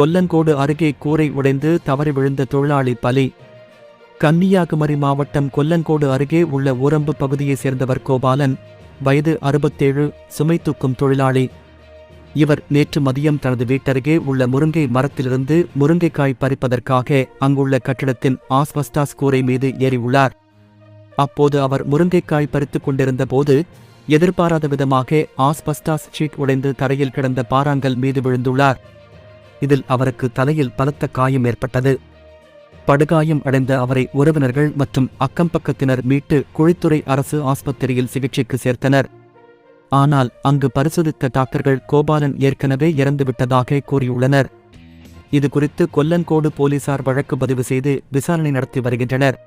கொல்லங்கோடு அருகே கூரை உடைந்து தவறி விழுந்த தொழிலாளி பலி. கன்னியாகுமரி மாவட்டம் கொல்லங்கோடு அருகே உள்ள ஊரம்பு பகுதியைச் சேர்ந்தவர் கோபாலன் வயது அறுபத்தேழு சுமை தூக்கும் தொழிலாளி. இவர் நேற்று மதியம் தனது வீட்டருகே உள்ள முருங்கை மரத்திலிருந்து முருங்கைக்காய் பறிப்பதற்காக அங்குள்ள கட்டிடத்தின் ஆஸ்பஸ்டாஸ் கூரை மீது ஏறியுள்ளார். அப்போது அவர் முருங்கைக்காய் பறித்துக் கொண்டிருந்த போது எதிர்பாராத விதமாக ஆஸ்பஸ்டாஸ் ஷீட் உடைந்து தரையில் கிடந்த பாறாங்கல் மீது விழுந்துள்ளார். இதில் அவருக்கு தலையில் பலத்த காயம் ஏற்பட்டது. படுகாயம் அடைந்த அவரை உறவினர்கள் மற்றும் அக்கம்பக்கத்தினர் மீட்டு குழித்துறை அரசு ஆஸ்பத்திரியில் சிகிச்சைக்கு சேர்த்தனர். ஆனால் அங்கு பரிசோதித்த டாக்டர்கள் கோபாலன் ஏற்கனவே இறந்துவிட்டதாக கூறியுள்ளனர். இது குறித்து கொல்லன்கோடு போலீசார் வழக்கு பதிவு செய்து விசாரணை நடத்தி வருகின்றனர்.